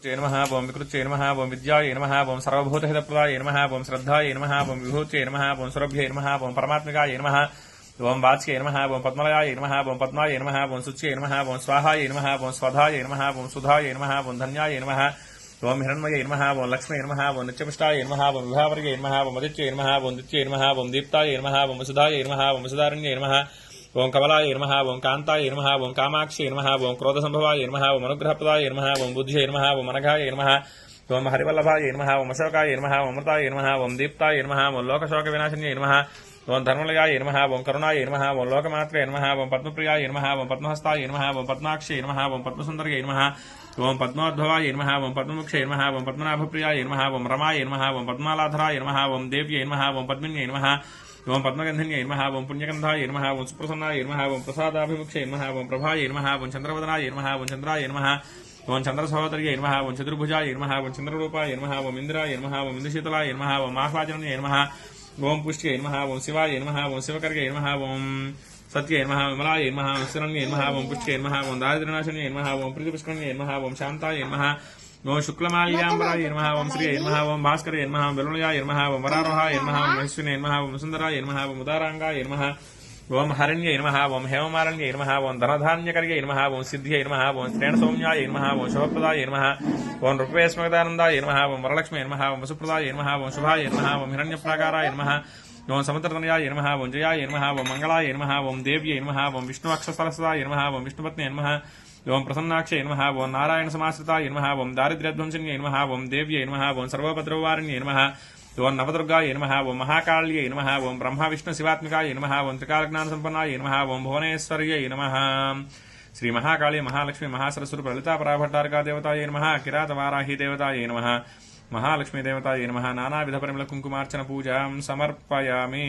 ే నమ ఓం వికృత్యే నమ ఓం విద్యాయ నమ ఓం సర్వభూతహితప్రదాయ నమ ఓం శ్రద్ధాయ నమ ఓం విభూత్యే నమ ఓం సురభ్యే నమ ఓం పరమాత్మికాయ నమ ఓం వాచ్యే నమ ఓం పద్మలయాయ నమ ఓం పద్మాయ నమ ఓం శుచ్యే నమ ఓం స్వాహాయ నమ ఓం స్వధాయ నమ ఓం సుధాయ నమ ఓం ధన్యాయ నమ ఓం హిరణ్మయ నమ ఓం లక్ష్మీ నమ ఓం నిత్యపుష్టాయ నమ ఓం విభావర్గే నమ ఓం అదిత్యే నమ ఓం దిత్యే నమ ఓం దీప్తాయ నమ ఓం వసుధాయ నమ ఓం వసుధారణ్యే నమ ఓం కమలాయ నమ ఓం కాంతాయ నమ ఓం కామాక్షి నమ ఓం క్రోధ సంభవాయ నమ ఓం అనుగ్రహప్రదాయ నమ ఓం బుద్ధి నమ ఓం అనఘాయ నమ ఓం హరివల్లభాయ నమ ఓం అశోకాయ నమ ఓం అమృతాయ నమ ఓం దీప్తాయ నమ ఓం లోకశోక వినాశన్యై నమ ఓం ధర్మలయాయ నమ ఓం కరుణాయ నమ ఓం లోకమాత్రే నమ ఓం పద్మప్రియాయ నమ ఓం పద్మహస్తాయ నమ ఓం పద్మాక్షి నమ ఓం పద్మసుందర్యై నమ ఓం పద్మోద్భవాయ నమ ఓం పద్మముక్షే నమ ఓం పద్మనాభప్రియాయ నమ ఓం రమాయ నమ ఓం పద్మాలాధరాయ నమ ఓం దేవ్యై నమ ఓం పద్మిన్యై నమ ఓం పద్మగంధన్య నమ ఓం పుణ్యగంధాయ నమ ఓం సుప్రసన్నాయ నమ ఓం ప్రసాదాభిముక్షే నమ ఓం ప్రభాయ నమ ఓం చంద్రవదనాయ నమ ఓం చంద్రాయ నమ ఓం చంద్రసహోదర్యై నమ ఓం చతుర్భుజ నమ ఓం చంద్రరూపాయ నమ ఓం ఇంద్రాయ నమ ఓం ఇంద్రశీతలాయ నమ ఓం ఆహ్లాజనయ నమ ఓం పుష్ట్యై నమ ఓం శివాయ నమ ఓం శివకర్యై నమ ఓం సత్యై నమ విమలాయ నమ ఓం శరణ్యై నమ ఓం పుష్ట్యై నమ ఓం దారిద్ర్యనాశన్యై నమ ఓం ప్రీతిపుష్కరణ్యై నమ ఓం శాంతాయ నమ ఓం శుక్లమాల్యాంబరాయ నమ ఓం శ్రీ నమ ఓం భాస్కరాయ నమ ఓం వెలుళయాయ నమ ఓం వరారోహాయ నమ ఓం మహేశ్వరాయ నమ ఓం సుందరాయ నమ ఓం ఉదారాంగాయ నమ ఓం హరణ్యై నమ ఓం హేమమారణ్యై నమ ఓం ధనధాన్యకర్యై నమ ఓం సిద్ధ్యై నమ ఓం శ్రేణ సౌమ్యాయ నమ ఓం శుభప్రదాయ నమ ఓం రూపేస్మదానందాయ నమ ఓం వరలక్ష్మీ నమ ఓం వసుప్రదాయ నమ ఓం శుభాయ నమ ఓం హిరణ్యప్రాకారాయ నమ ఓం సముద్రతనయాయ నమ ఓం జయాయ నమ ఓం మంగళాయ నమ ఓం దేవ్యై నమ ఓం విష్ణు అక్షసరస్వదాయ నమ ఓం విష్ణుపత్ని నమ ఓం ప్రసన్నాక్ష నమ ఓం నారాయణ సమాశ్రిత నమ ఓం దారిద్ర్యధ్వంసన్యై నమ ఓం దేవ్యై నమ ఓం సర్వోపద్రవారిణ్యై నమ ఓం నవదుర్గాయ నమ ఓం మహాకాళ్యై నమ ఓం బ్రహ్మ విష్ణు శివాత్మికాయ నమ ఓం త్రికాలజ్ఞాన సంపన్నాయ నమ ఓం భువనేశ్వర్యై నమ శ్రీ మహాకాళి మహాలక్ష్మి మహాసరస్వరు ప్రలితా పరాభట్టారకా దేవతాయ నమ కిరాత వారాహి దేవతాయ నమ మహాలక్ష్మీ దేవతాయ నమ నానావిధ పరిమళ కుంకుమార్చన పూజాం సమర్పయామి